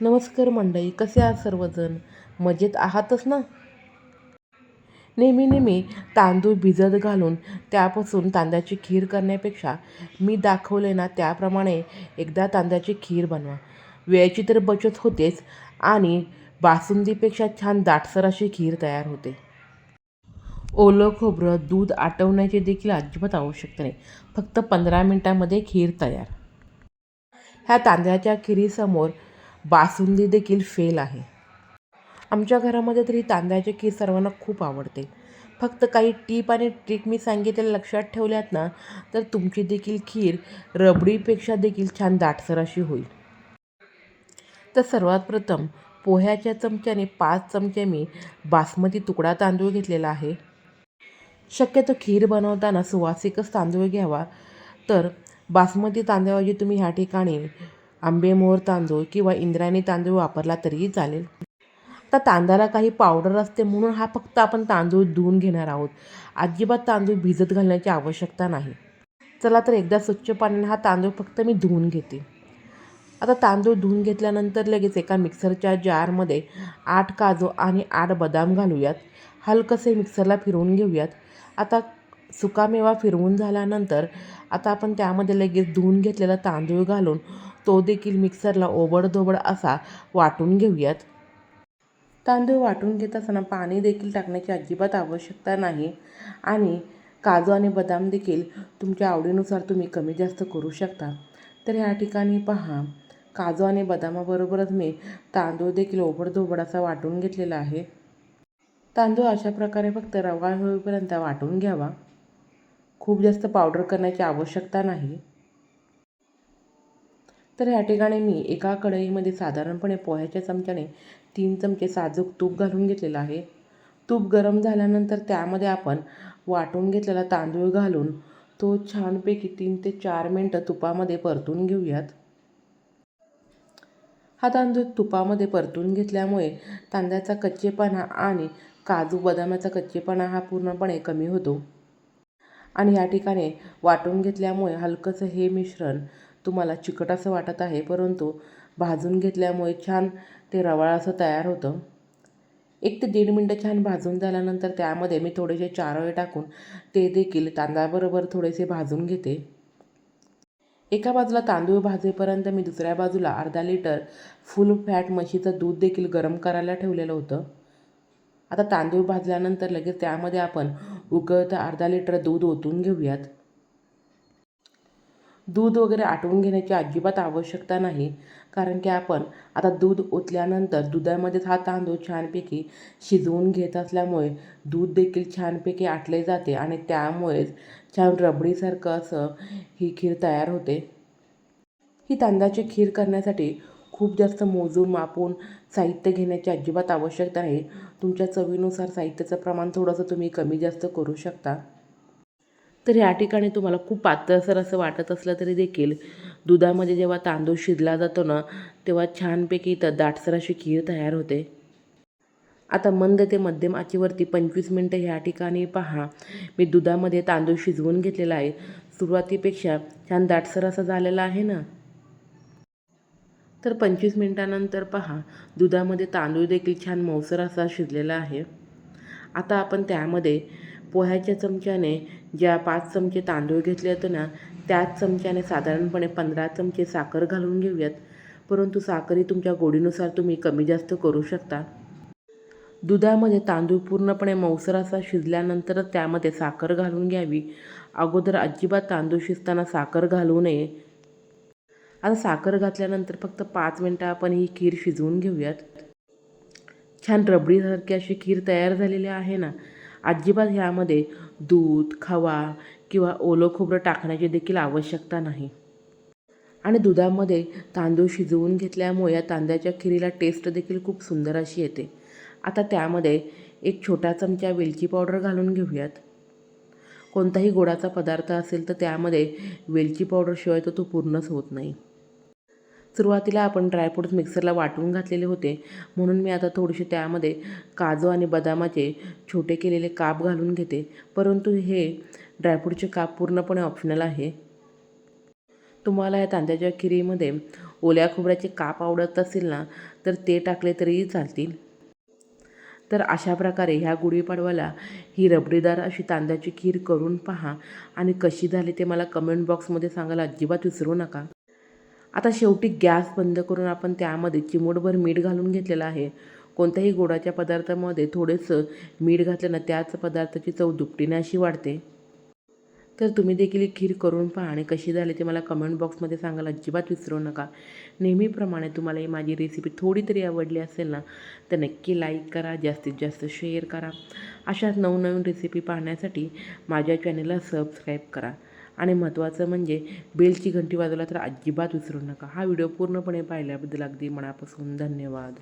नमस्कार मंडळी कसे आहात सर्वजण? मजेत आहातच ना? नेहमी नेहमी तांदूळ भिजत घालून त्यापासून तांदळाची खीर करण्यापेक्षा मी दाखवले ना त्याप्रमाणे एकदा तांदळाची खीर बनवा. वेळेची तर बचत होतेच आणि बासुंदीपेक्षा छान दाटसर अशी खीर तयार होते. ओलं खोबरं दूध आटवण्याची देखील अजिबात आवश्यकता नाही. फक्त पंधरा मिनटामध्ये खीर तयार. ह्या तांदळाच्या खिरीसमोर बासुंदी देखील फेल आहे. आमच्या घरामध्ये तरी तांदळाची खीर सर्वांना खूप आवडते. फक्त काही टीप आणि ट्रिक मी सांगितलेल्या लक्षात ठेवल्यात ना तर तुमची देखील खीर रबडीपेक्षा देखील छान दाटसर अशी होईल. तर सर्वात प्रथम पोह्याच्या चमच्याने पाच चमचे मी बासमती तुकडा तांदूळ घेतलेला आहे. शक्यतो खीर बनवताना सुवासिकच तांदूळ घ्यावा. तर बासमती तांदळाऐवजी तुम्ही ह्या ठिकाणी आंबेमोहर तांदूळ किंवा इंद्रायणी तांदूळ वापरला तरीही चालेल. आता तांदळाला काही पावडर असते म्हणून हा फक्त आपण तांदूळ धुवून घेणार आहोत. अजिबात तांदूळ भिजत घालण्याची आवश्यकता नाही. चला तर एकदा स्वच्छ पाण्याने हा तांदूळ फक्त मी धुवून घेते. आता तांदूळ धुवून घेतल्यानंतर लगेच एका मिक्सरच्या जारमध्ये आठ काजू आणि आठ बदाम घालूयात. हलकसे मिक्सरला फिरवून घेऊयात. आता सुकामेवा फिरवून झाल्यानंतर आता आपण त्यामध्ये लगेच धुवून घेतलेला तांदूळ घालून तो देखील मिक्सरला ओबडधोबड असा वाटून घेऊयात. तांदूळ वाटून घेत असताना पाणी देखील टाकण्याची अजिबात आवश्यकता नाही आणि काजू आणि बदाम देखील तुमच्या आवडीनुसार तुम्ही कमी जास्त करू शकता. तर ह्या ठिकाणी पहा काजू आणि बदामाबरोबरच मी तांदूळ देखील ओबडधोबड असा वाटून घेतलेला आहे. तांदूळ अशा प्रकारे फक्त रवा होईपर्यंत वाटून घ्यावा. खूप जास्त पावडर करण्याची आवश्यकता नाही. तर ह्या ठिकाणी मी एका कढईमध्ये साधारणपणे पोह्याच्या चमच्याने तीन चमचे साजूक तूप घालून घेतलेलं आहे. तूप गरम झाल्यानंतर त्यामध्ये आपण वाटून घेतलेला तांदूळ घालून तो छानपैकी तीन ते चार मिनटं तुपामध्ये परतून घेऊयात. हा तांदूळ तुपामध्ये परतून घेतल्यामुळे तांदळाचा कच्चेपणा आणि काजू बदामाचा कच्चेपणा हा पूर्णपणे कमी होतो. आणि या ठिकाणी वाटून घेतल्यामुळे हलकंसं हे मिश्रण तुम्हाला चिकट असं वाटत आहे परंतु भाजून घेतल्यामुळे छान ते रवाळ असं तयार होतं. एक ते दीड मिनटं छान भाजून झाल्यानंतर त्यामध्ये मी थोडेसे चारोळे टाकून ते देखील तांदळाबरोबर थोडेसे भाजून घेते. एका बाजूला तांदूळ भाजेपर्यंत मी दुसऱ्या बाजूला अर्धा लिटर फुल फॅट म्हशीचं दूध देखील गरम करायला ठेवलेलं होतं. आता तांदूळ भाजल्यानंतर लगेच त्यामध्ये आपण उकळतं अर्धा लिटर दूध ओतून घेऊयात. दूध वगैरे आटवून घेण्याची अजिबात आवश्यकता नाही. कारण की आपण आता दूध ओतल्यानंतर दुधामध्येच हा तांदूळ छानपैकी शिजवून घेत असल्यामुळे दूध देखील छानपैकी आटले जाते आणि त्यामुळेच छान रबडीसारखं असं ही खीर तयार होते. ही तांदळाची खीर करण्यासाठी खूप जास्त मोजून मापून साहित्य घेण्याची अजिबात आवश्यकता नाही. तुमच्या चवीनुसार साहित्याचं प्रमाण थोडंसं तुम्ही कमी जास्त करू शकता. तर ह्या ठिकाणी तुम्हाला खूप पातळसर असं वाटत असलं तरी देखील दुधामध्ये जेव्हा तांदूळ शिजला जातो ना तेव्हा छानपैकी तर दाटसर अशी खीर तयार होते. आता मंद ते मध्यम आचेवरती पंचवीस मिनटं ह्या ठिकाणी पहा. मी दुधामध्ये तांदूळ शिजवून घेतलेला आहे. सुरुवातीपेक्षा छान दाटसर असा झालेला आहे ना? तर पंचवीस मिनटानंतर पहा. दुधामध्ये तांदूळ देखील छान मौसर असा शिजलेला आहे. आता आपण त्यामध्ये पोह्याच्या चमच्याने ज्या पाच चमचे तांदूळ घेतले होते ना त्याच चमच्याने साधारणपणे पंधरा चमचे साखर घालून घेऊयात. परंतु साखरही तुमच्या गोडीनुसार तुम्ही कमी जास्त करू शकता. दुधामध्ये तांदूळ पूर्णपणे मौसर असा शिजल्यानंतरच त्यामध्ये साखर घालून घ्यावी. अगोदर अजिबात तांदूळ शिजताना साखर घालू नये. आता साखर घातल्यानंतर फक्त पाच मिनटं आपण ही खीर शिजवून घेऊयात. छान रबडीसारखी अशी खीर तयार झालेली आहे ना अजिबात ह्यामध्ये दूध खवा किंवा ओलं खोबरं टाकण्याची देखील आवश्यकता नाही. आणि दुधामध्ये तांदूळ शिजवून घेतल्यामुळे या तांदळाच्या खिरीला टेस्ट देखील खूप सुंदर अशी येते. आता त्यामध्ये एक छोटा चमचा वेलची पावडर घालून घेऊयात. कोणताही गोडाचा पदार्थ असेल तर त्यामध्ये वेलची पावडरशिवाय तर तो पूर्णच होत नाही. सुरुवातीला आपण ड्रायफ्रूट्स मिक्सरला वाटून घातलेले होते. म्हणून मी आता थोडेसे त्यामध्ये काजू आणि बदामाचे छोटे केलेले काप घालून घेते. परंतु हे ड्रायफ्रूटचे काप पूर्णपणे ऑप्शनल आहे. तुम्हाला या तांदळाच्या खिरीमध्ये ओल्या खोबऱ्याचे काप आवडत असेल ना तर ते टाकले तरीही चालतील. तर अशा प्रकारे ह्या गुढीपाडव्याला ही रबडीदार अशी तांदळाची खीर करून पहा. आणि कशी झाली ते मला कमेंट बॉक्समध्ये सांगायला अजिबात विसरू नका. आता शेवटी गॅस बंद करून आपण त्यामध्ये चिमूटभर मीठ घालून घेतलेलं आहे. कोणत्याही गोडाच्या पदार्थामध्ये थोडंसं मीठ घातलं ना त्याच पदार्थाची चव दुपटीने अशी वाढते. तर तुम्ही देखील खीर करून पहा आणि कशी झाली ते मला कमेंट बॉक्समध्ये सांगायला अजिबात विसरू नका. नेहमीप्रमाणे तुम्हाला ही माझी रेसिपी थोडी तरी आवडली असेल ना तर नक्की लाईक करा जास्तीत जास्त शेअर करा. अशाच नवनवीन रेसिपी पाहण्यासाठी माझ्या चॅनलला सबस्क्राईब करा. आणि महत्त्वाचं म्हणजे बेलची घंटी वाजवला तर अजिबात विसरू नका. हा व्हिडिओ पूर्णपणे पाहिल्याबद्दल अगदी मनापासून धन्यवाद.